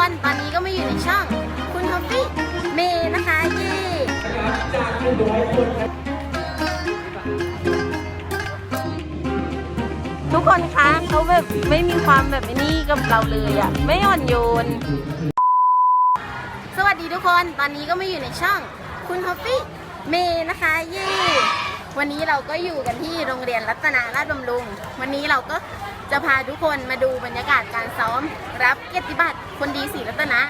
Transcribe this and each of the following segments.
คนตอนนี้ก็มาอยู่ในช่อง คุณทอฟฟี่เมย์นะคะเย่ทุกคนคะเขาแบบไม่มีความแบบนี้กับเราเลยอะไม่อ่อนโยน สวัสดีทุกคนตอนนี้ก็มาอยู่ในช่อง คุณทอฟฟี่เมย์นะคะเย่วันนี้เราก็อยู่กันที่โรงเรียนรัตนาราชบำรุง วันนี้เราก็จะพาทุกคนมาดูบรรยากาศการซ้อม รับเกียรติบัตร คนดีศรีรัตนะ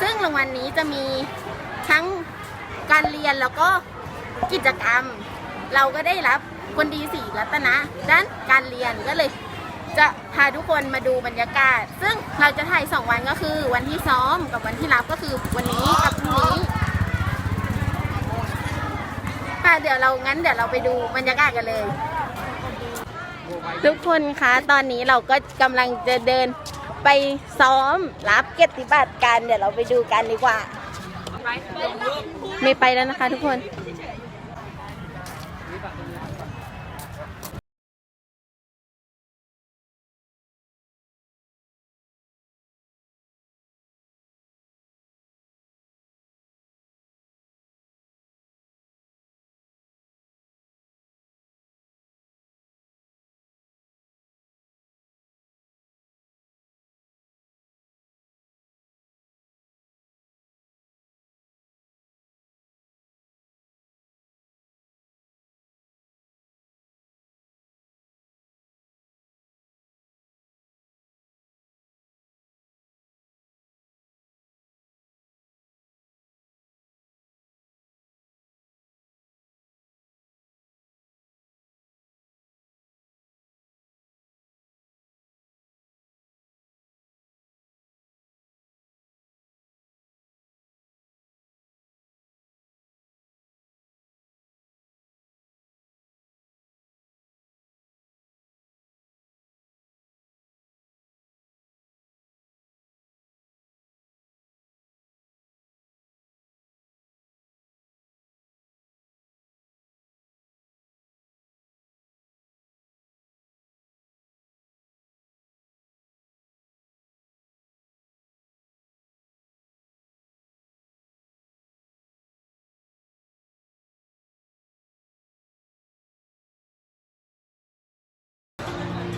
ซึ่งรางวัลนนี้จะมีทั้งการเรียนแล้วก็กิจกรรม เราก็ได้รับคนดีศรีรัตนะด้านการเรียนก็เลยจะพาทุกคนมาดูบรรยากาศ ซึ่งเราจะถ่ายสองวันก็คือ วันที่ซ้อมกับวันที่รับก็คือวันนี้กับพรุ่งนี้ค่ะเดี๋ยวเรางั้นเดี๋ยวเราไปดูบรรยากาศกันเลย ทุกคนคะตอนนี้เราก็กำลังจะเดิน ไปซ้อมรับเกียรติบัตรกัน เดี๋ยวเราไปดูกันดีกว่า ไม่ไปแล้วนะคะทุกคน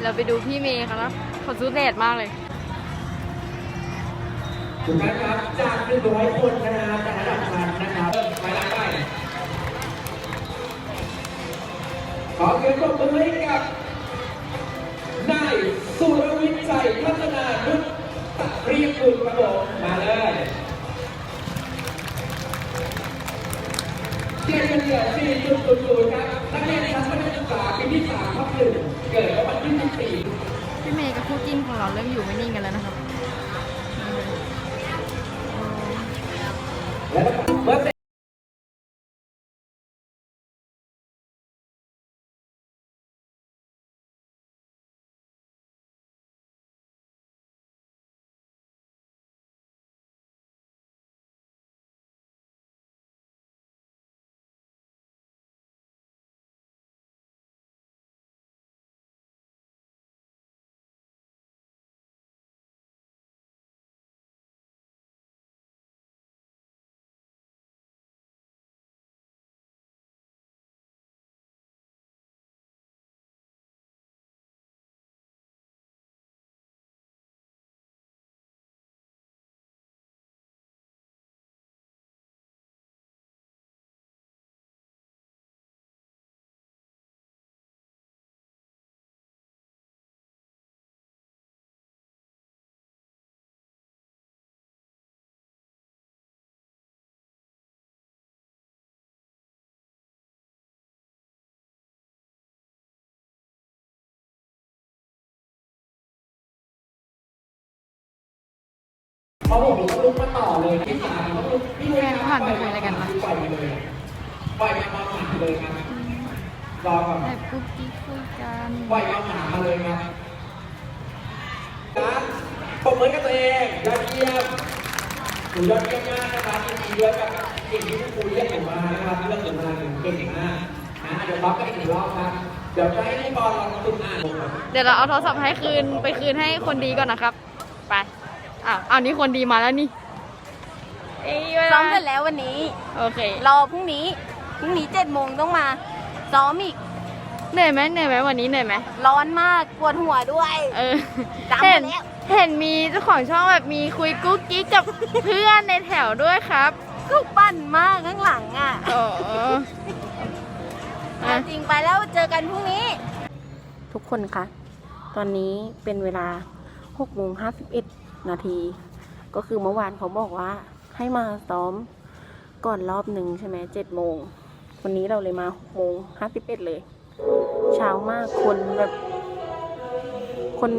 เราไปดูพี่เมย์เขาแล้วเขาซื้อแดมากเลยถูกไหมครับจากหนึ่งร้อยคนนะฮะจากระดับพันนะครับไปละไปขอเสียงปรบมือให้กับนายสุรวิทย์ใจพัฒนานุชตักเรียกคุณกระบอกมาเลยเทียนเฉลี่ย4.00ครับนักเรียนชั้นมัธยม ษาปีที่3ทับหนึ่งเกิดวันที่สี่พี่เมย์กับคู่จิ้นของเราเริ่มอยู่ไม่นิ่งกันแล้วนะครับ พอผมลุกมาต่อเลยที่สามก็ลุกพี่แฟนเขาผ่านไปคุยอะไรกันวะปล่อยมาเลยปล่อยมามาหมาเลยครับรอก่อนแบบกุ๊กกิ๊กคุยกันปล่อยมาหมามาเลยครับนะปมมือกับตัวเองยอดเยี่ยมหนูยอดเยี่ยมมากนะครับยินดีด้วยกับสิ่งที่ครูเรียกหนูมานะครับเรื่องหนูมาหนูเก่งมากนะเดี๋ยวรับกันอีกหนึ่งรอบครับเดี๋ยวจะให้พี่บอลลองฝึกอ่านดูครับเดี๋ยวเราเอาโทรศัพท์ให้คืนไปคืนให้คนดีก่อนนะครับ ไป อะอ้าวอันนี้คนดีมาแล้วนี่เอ้ยซ้อมเสร็จแล้ววันนี้ โอเค รอพรุ่งนี้ พรุ่งนี้เจ็ดโมงต้องมาซ้อมอีก เหนื่อยไหมเหนื่อยไหมวันนี้เหนื่อยไหมร้อนมาก ปวดหัวด้วย เออดำหมดเห็นแล้วเห็นมีเจ้าของช่องแบบมีคุยกุ๊กกิ๊กกับ เพื่อนในแถวด้วยครับก็ปั่นมากข้างหลังอะโอ้อะ จริงไปแล้วเจอกันพรุ่งนี้ ทุกคนคะ ตอนนี้เป็นเวลา6โมง51 นาที ก็คือเมื่อวานเขาบอกว่าให้มาซ้อมก่อนรอบหนึ่งใช่ไหม7โมง วันนี้เราเลยมา6โมง51เป็ดเลย เช้ามากคนแบบ คน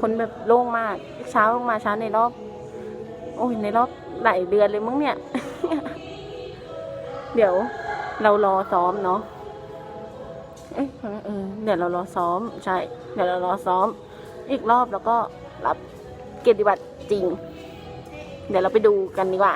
คนแบบโล่งมาก เช้ามาเช้าในรอบ โอ้ยในรอบหลายเดือนเลยมั้งเนี่ย เดี๋ยวเรารอซ้อมเนาะเอ๊ะเออเดี๋ยวเรารอซ้อมใช่ เดี๋ยวเรารอซ้อม อีกรอบแล้วก็รับเกียรติบัตร จริง เดี๋ยวเราไปดูกันดีกว่า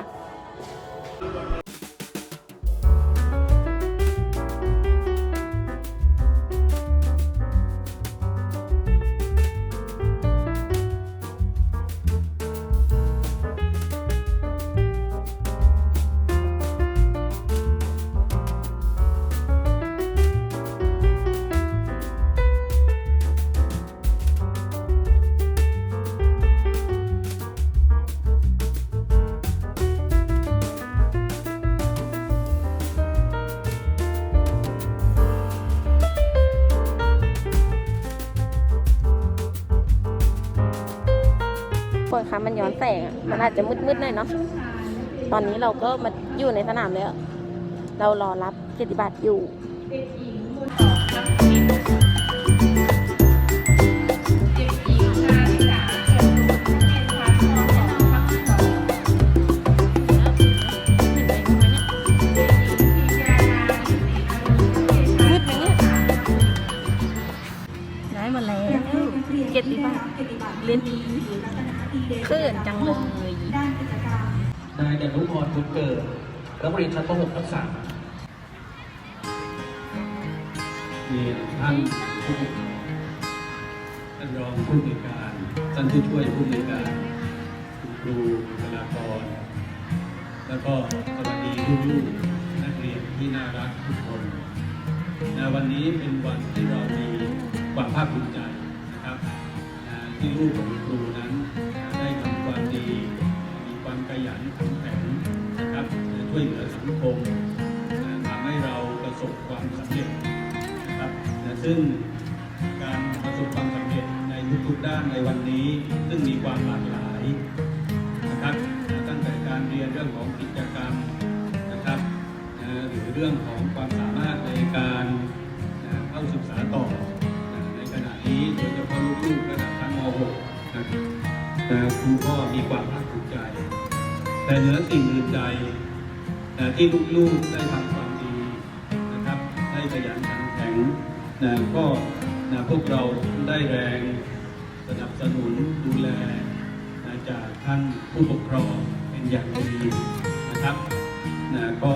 คนคะมันย้อนแสงอะมันอาจจะมืดๆหน่อยเนาะตอนนี้เราก็มาอยู่ในสนามแล้ว เรารอรับเกียรติบัตรอยู่ ดนุพรบุญเกิดรัฐมนตรีชั้นป .6 ทักษะมีท่านผู้ท่านรองผู้อำนการท่านผู้ช่วยผู้อำนการคุณครูบุคลากร แล้วก็สวัสดีลูกๆนักเรียนที่น่ารักทุกคนในวันนี้เป็นวันที่เรามีความภาคภูมิใจนะครับนะที่ลูกของครูนั้นได้ทำความดี มีความขยันขันแข็งนะครับ ช่วยเหลือสังคมทำให้เราประสบความสำเร็จนะครับนะซึ่งการประสบความสำเร็จในทุกๆด้านในวันนี้ ซึ่งมีความหลากหลายนะครับตั้งแต่การเรียนเรื่องของกิจกรรมนะครับนะหรือเรื่องของความสามารถในการนะเข้าศึกษาต่อนะในขณะนี้โดยเฉพาะลูกๆระดับชั้นม .6 นะครับครูก็มีความภาคภูมิใจ แต่เหนือสิ่งอื่นใด ที่ลูกๆได้ทำความดีนะครับ ได้ขยันขันแข็งนะก็นะพวกเราได้แรงสนับสนุนดูแลนะจากท่านผู้ปกครองเป็นอย่างดีนะครับนะก็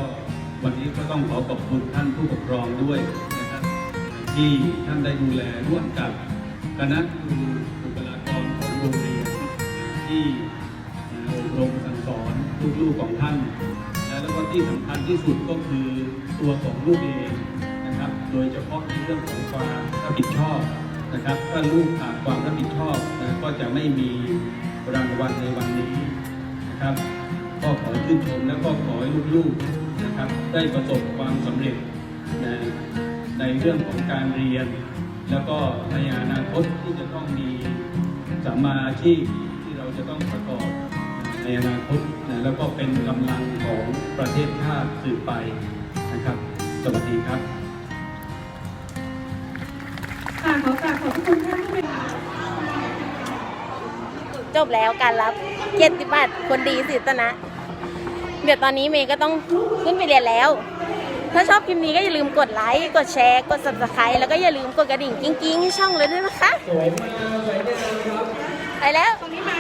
วันนี้ก็ต้องขอขอบคุณท่านผู้ปกครองด้วยนะครับ ที่ท่านได้ดูแลร่วมกับคณะครูบุคลากรของโรงเรียนที่อบรมสั่งสอนลูกๆของท่าน ที่สำคัญที่สุดก็คือตัวของลูกเองนะครับ โดยเฉพาะในเรื่องของความรับผิดชอบนะครับถ้าลูกขาดความรับผิดชอบนะก็จะไม่มีรางวัลในวันนี้นะครับ ก็ขอชื่นชมและก็ขอให้ลูกๆนะครับ ได้ประสบความสำเร็จในในเรื่องของการเรียน แล้วก็ในอนาคตที่จะต้องมีสัมมาอาชีพที่เราจะต้องประกอบ ในอนาคตนะแล้วก็เป็นกำลังของประเทศชาติสืบไปนะครับ สวัสดีครับค่ะขอกราบขอบพระคุณท่านผู้บริหารจบแล้วการรับเกียรติบัตรคนดีสิตนะ เดี๋ยวตอนนี้เมย์ก็ต้องขึ้นไปเรียนแล้ว ถ้าชอบคลิปนี้ก็อย่าลืมกดไลค์ กดแชร์ กด subscribe แล้วก็อย่าลืมกดกระดิ่งกิ้งๆให้ช่องเลยด้วยนะคะ สวยมากสวยงามครับไปแล้ว ตรงนี้มา